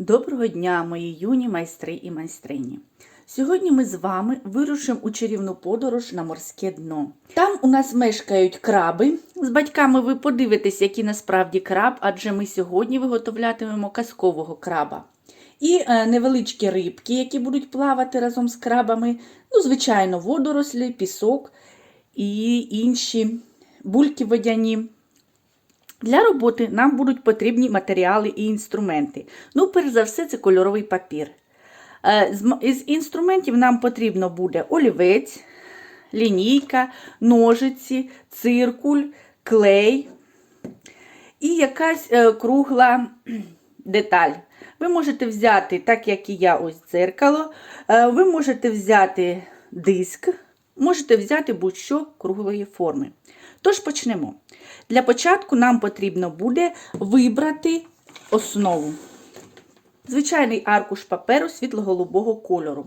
Доброго дня, мої юні майстри і майстрині! Сьогодні ми з вами вирушимо у чарівну подорож на морське дно. Там у нас мешкають краби. З батьками ви подивитесь, які насправді краб, адже ми сьогодні виготовлятимемо казкового краба. І е, невеличкі рибки, які будуть плавати разом з крабами. Ну, звичайно, водорослі, пісок і інші бульки водяні. Для роботи нам будуть потрібні матеріали і інструменти. Ну, перш за все, це кольоровий папір. Е, З інструментів нам потрібно буде олівець, лінійка, ножиці, циркуль, клей і якась е, кругла деталь. Ви можете взяти, так як і я, ось дзеркало, е, ви можете взяти диск, можете взяти будь-що круглої форми. Тож почнемо. Для початку нам потрібно буде вибрати основу. Звичайний аркуш паперу світло-голубого кольору.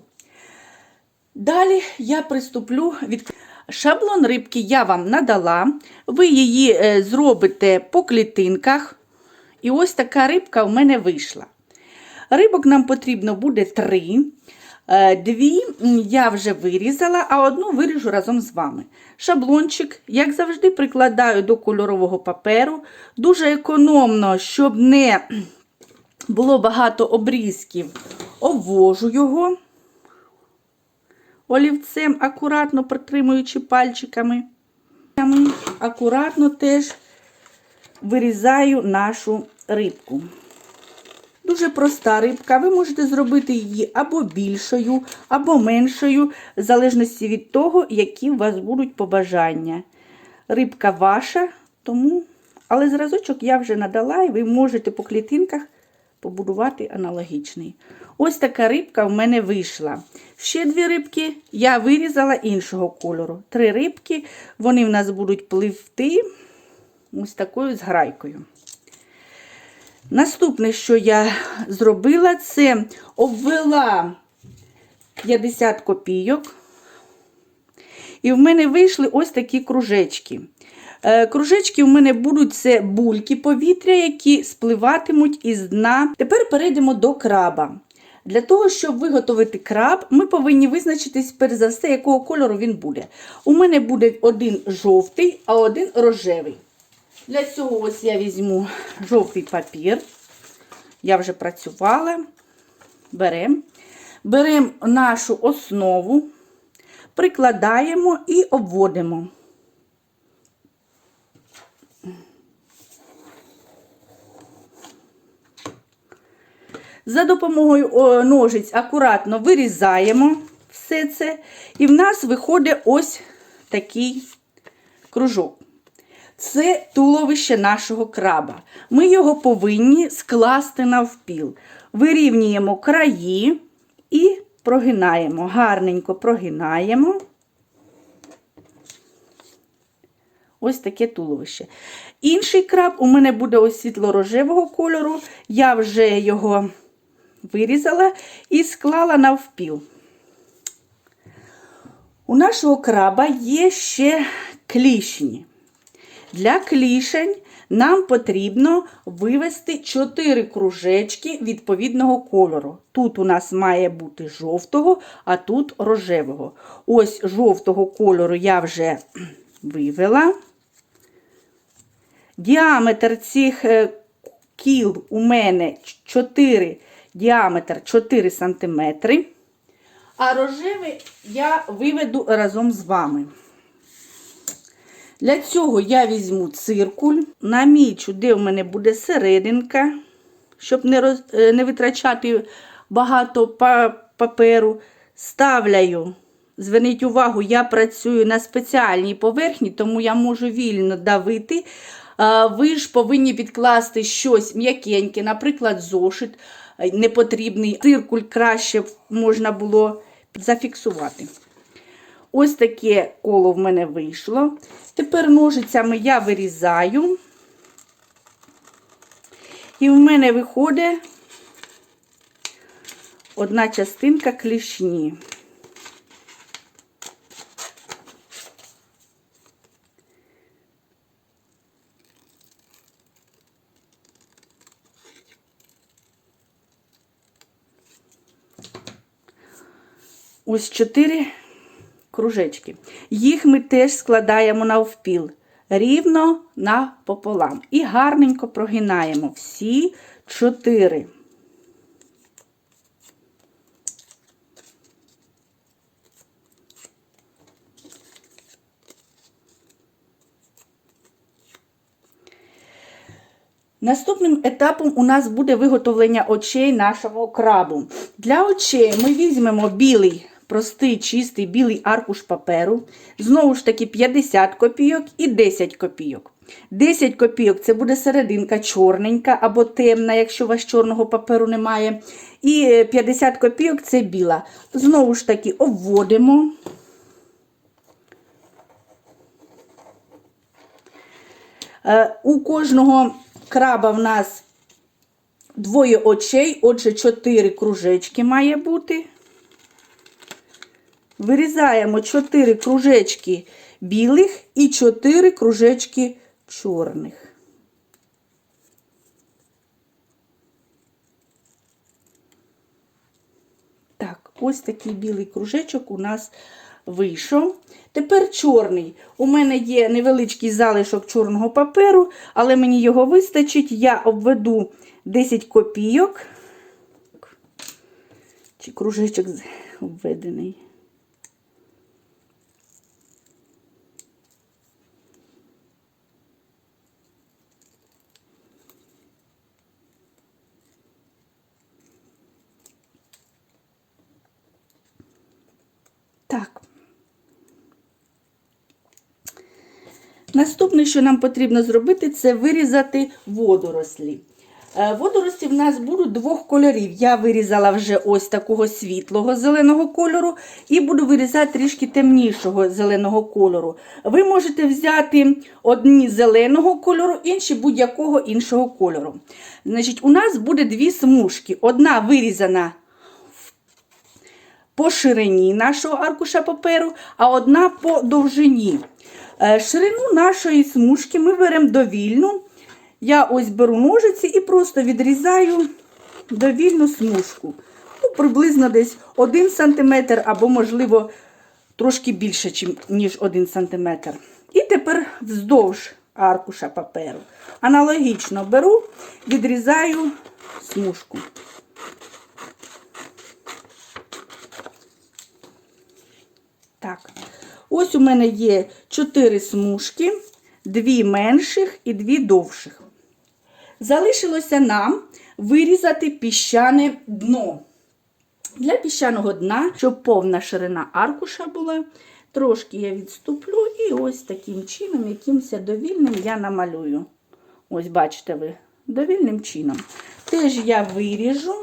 Далі я приступлю від шаблон рибки я вам надала. Ви її е, зробите по клітинках. І ось така рибка в мене вийшла. Рибок нам потрібно буде три. Е, Дві я вже вирізала, а одну виріжу разом з вами. Шаблончик, як завжди, прикладаю до кольорового паперу. Дуже економно, щоб не було багато обрізків, обвожу його олівцем, акуратно притримуючи пальчиками. Акуратно теж вирізаю нашу рибку. Дуже проста рибка. Ви можете зробити її або більшою, або меншою, в залежності від того, які у вас будуть побажання. Рибка ваша, тому, але зразочок я вже надала, і ви можете по клітинках побудувати аналогічний. Ось така рибка в мене вийшла. Ще дві рибки я вирізала іншого кольору. Три рибки, вони в нас будуть пливти ось такою зграйкою. Наступне, що я зробила, це обвела 50 копійок. І в мене вийшли ось такі кружечки. Е, Кружечки в мене будуть це бульки повітря, які спливатимуть із дна. Тепер перейдемо до краба. Для того, щоб виготовити краб, ми повинні визначитись, перш за все, якого кольору він буде. У мене буде один жовтий, а один рожевий. Для цього ось я візьму жовтий папір. Я вже працювала. Беремо. Беремо нашу основу, прикладаємо і обводимо. За допомогою ножиць акуратно вирізаємо все це, і в нас виходить ось такий кружок. Це туловище нашого краба. Ми його повинні скласти навпіл. Вирівнюємо краї і прогинаємо. Гарненько прогинаємо. Ось таке туловище. Інший краб у мене буде ось світло-рожевого кольору. Я вже його вирізала і склала навпіл. У нашого краба є ще клішні. Для клішень нам потрібно вивести 4 кружечки відповідного кольору. Тут у нас має бути жовтого, а тут рожевого. Ось жовтого кольору я вже вивела. Діаметр цих е, кіл у мене 4, діаметр 4 см. А рожевий я виведу разом з вами. Для цього я візьму циркуль, намічу, де в мене буде серединка, щоб не роз, е, не витрачати багато паперу. Ставляю. Зверніть увагу, я працюю на спеціальній поверхні, тому я можу вільно давити. Ви ж повинні підкласти щось м'якеньке, наприклад, зошит е, непотрібний. Циркуль краще можна було зафіксувати. Ось таке коло в мене вийшло. Тепер ножицями я вирізаю, і в мене виходить одна частинка клішні. Ось чотири кружечки. Їх ми теж складаємо навпіл, рівно напополам. І гарненько прогинаємо всі 4. Наступним етапом у нас буде виготовлення очей нашого крабу. Для очей ми візьмемо білий, простий, чистий білий аркуш паперу. Знову ж таки 50 копійок і 10 копійок. 10 копійок це буде серединка чорненька або темна, якщо у вас чорного паперу немає. І 50 копійок це біла. Знову ж таки обводимо. Е, У кожного краба в нас двоє очей, отже, чотири кружечки має бути. Вирізаємо чотири кружечки білих і чотири кружечки чорних. Так, ось такий білий кружечок у нас вийшов. Тепер чорний. У мене є невеличкий залишок чорного паперу, але мені його вистачить. Я обведу 10 копійок. Чи кружечок обведений. Так. Наступне, що нам потрібно зробити, це вирізати водорослі. Е, Водорості в нас будуть двох кольорів. Я вирізала вже ось такого світлого зеленого кольору і буду вирізати трішки темнішого зеленого кольору. Ви можете взяти одні зеленого кольору, інші будь-якого іншого кольору. Значить, у нас буде дві смужки. Одна вирізана по ширині нашого аркуша паперу, а одна по довжині. Е, Ширину нашої смужки ми беремо довільну. Я ось беру ножиці і просто відрізаю довільну смужку. Ну, приблизно десь 1 см або, можливо, трошки більше, ніж 1 см. І тепер вздовж аркуша паперу. Аналогічно беру, відрізаю смужку. Так, ось у мене є 4 смужки, дві менших і дві довших. Залишилося нам вирізати піщане дно. Для піщаного дна, щоб повна ширина аркуша була, трошки я відступлю і ось таким чином, якимось довільним я намалюю. Ось, бачите ви, довільним чином. Теж я виріжу.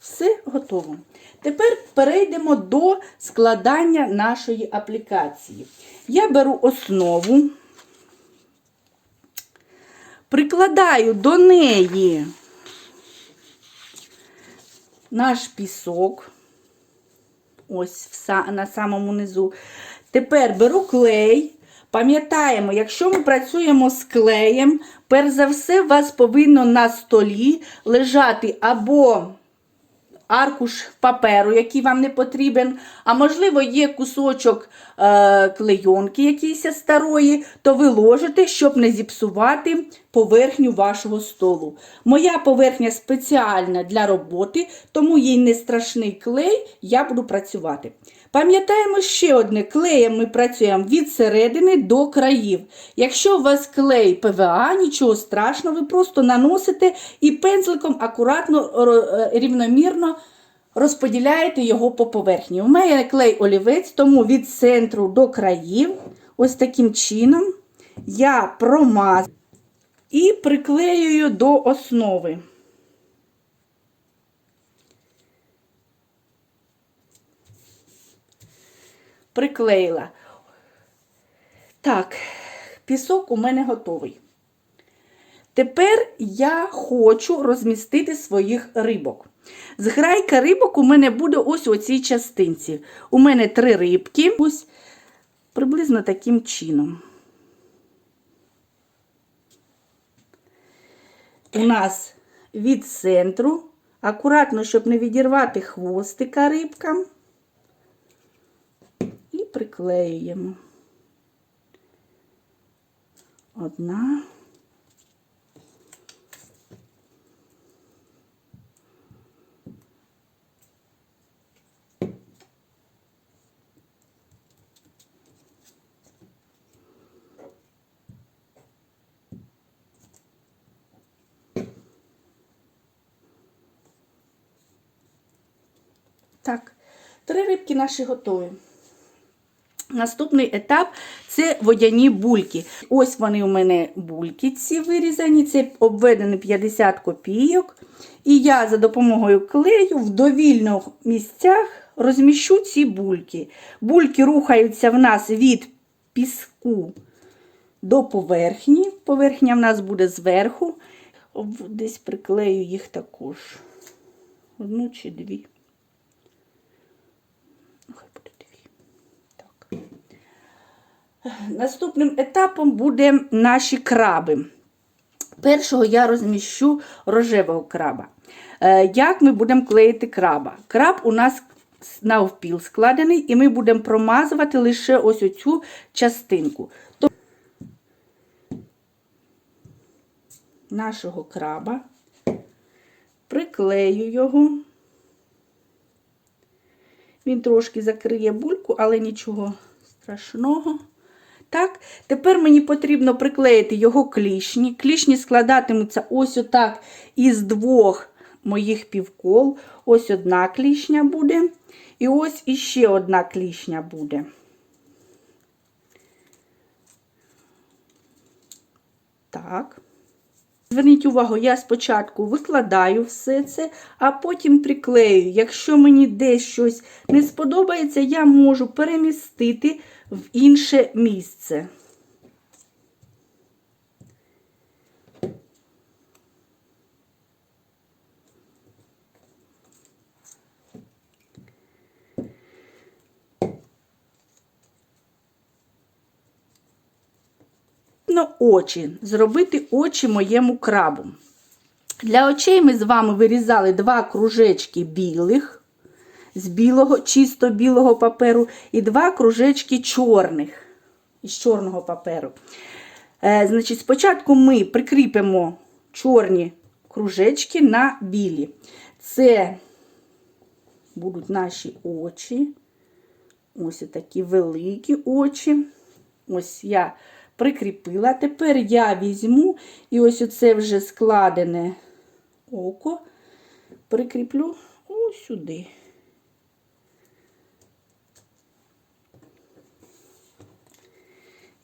Все готово. Тепер перейдемо до складання нашої аплікації. Я беру основу, прикладаю до неї наш пісок, ось на самому низу. Тепер беру клей. Пам'ятаємо, якщо ми працюємо з клеєм, перш за все, у вас повинно на столі лежати або аркуш паперу, який вам не потрібен, а можливо, є кусочок е, клейонки якійсь старої, то ви ложите, щоб не зіпсувати поверхню вашого столу. Моя поверхня спеціальна для роботи, тому їй не страшний клей, я буду працювати. Пам'ятаємо ще одне, клеєм ми працюємо від середини до країв. Якщо у вас клей ПВА, нічого страшного, ви просто наносите і пензликом акуратно, е, рівномірно розподіляєте його по поверхні. У мене клей олівець, тому від центру до країв, ось таким чином, я промазую і приклеюю до основи. Приклеїла. Так, пісок у мене готовий. Тепер я хочу розмістити своїх рибок. Зграйка рибок у мене буде ось у цій частинці. У мене три рибки. Ось приблизно таким чином. У нас від центру, акуратно, щоб не відірвати хвостика рибкам, приклеюємо. Одна. Так, три рибки наші готові. Наступний етап це водяні бульки. Ось вони у мене бульки ці вирізані, це обведені 50 копійок. І я за допомогою клею в довільних місцях розміщу ці бульки. Бульки рухаються в нас від піску до поверхні. Поверхня в нас буде зверху. Десь приклею їх також. Одну чи дві. Ну, Хай буде дві. Так. Наступним етапом буде наші краби. Першого я розміщу рожевого краба. Е, Як ми будемо клеїти краба? Краб у нас навпіл складений, і ми будемо промазувати лише ось оцю частинку. Нашого краба приклею його. Він трошки закриє бульку, але нічого страшного. Так, тепер мені потрібно приклеїти його клішні. Клішні складатимуться ось отак із двох моїх півкол. Ось одна клішня буде. І ось іще одна клішня буде. Так. Зверніть увагу, я спочатку викладаю все це, а потім приклею. Якщо мені десь щось не сподобається, я можу перемістити в інше місце. Ну, очі, зробити очі моєму крабу. Для очей ми з вами вирізали два кружечки білих, з білого, чисто білого паперу, і два кружечки чорних, із чорного паперу. Е, значить, спочатку ми прикріпимо чорні кружечки на білі. Це будуть наші очі. Ось такі великі очі. Ось я прикріпила. Тепер я візьму і ось оце вже складене око прикріплю ось сюди.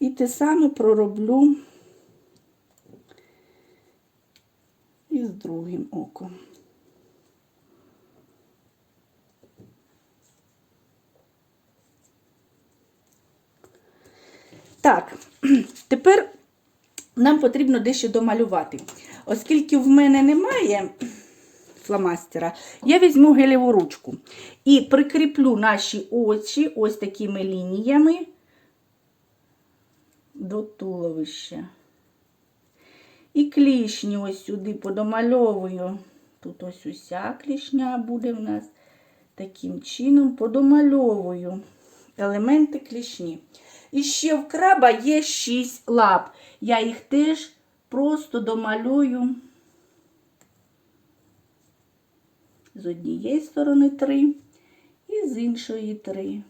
І те саме пророблю і з другим оком. Так, тепер нам потрібно дещо домалювати. Оскільки в мене немає фломастера, я візьму гелєву ручку і прикріплю наші очі ось такими лініями до туловища. І клішні ось сюди подомальовую. Тут ось уся клішня буде в нас. Таким чином подомальовую елементи клішні. І ще в краба є 6 лап. Я їх теж просто домалюю з однієї сторони 3 і з іншої 3.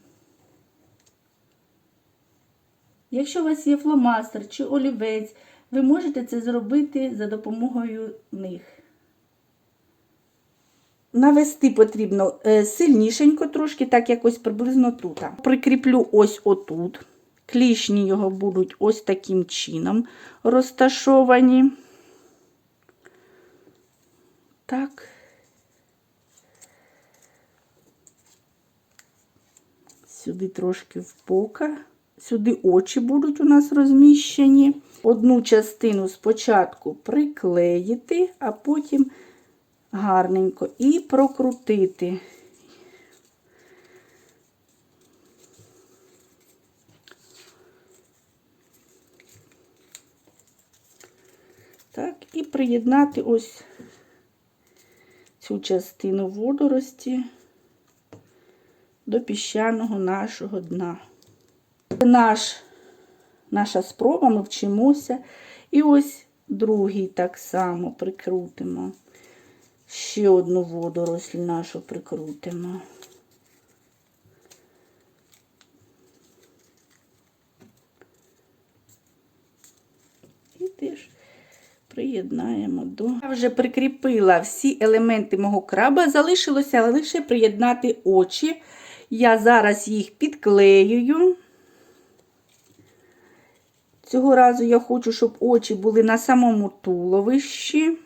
Якщо у вас є фломастер чи олівець, ви можете це зробити за допомогою них. Навести потрібно е, сильнішенько трошки, так якось приблизно тут. Прикріплю ось отут. Клішні його будуть ось таким чином розташовані. Так. Сюди трошки в бока. Сюди очі будуть у нас розміщені. Одну частину спочатку приклеїти, а потім гарненько і прокрутити. І приєднати ось цю частину водорості до піщаного нашого дна. Наш, наша спроба, ми вчимося. І ось другий так само прикрутимо. Ще одну водоросль нашу прикрутимо. І теж приєднаємо до. Я вже прикріпила всі елементи мого краба, залишилося лише приєднати очі. Я зараз їх підклеюю. Цього разу я хочу, щоб очі були на самому туловищі.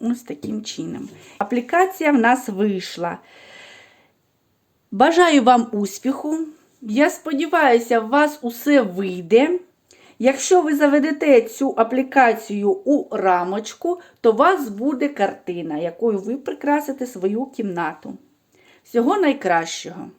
Ось таким чином. Аплікація в нас вийшла. Бажаю вам успіху. Я сподіваюся, у вас усе вийде. Якщо ви заведете цю аплікацію у рамочку, то у вас буде картина, якою ви прикрасите свою кімнату. Всього найкращого!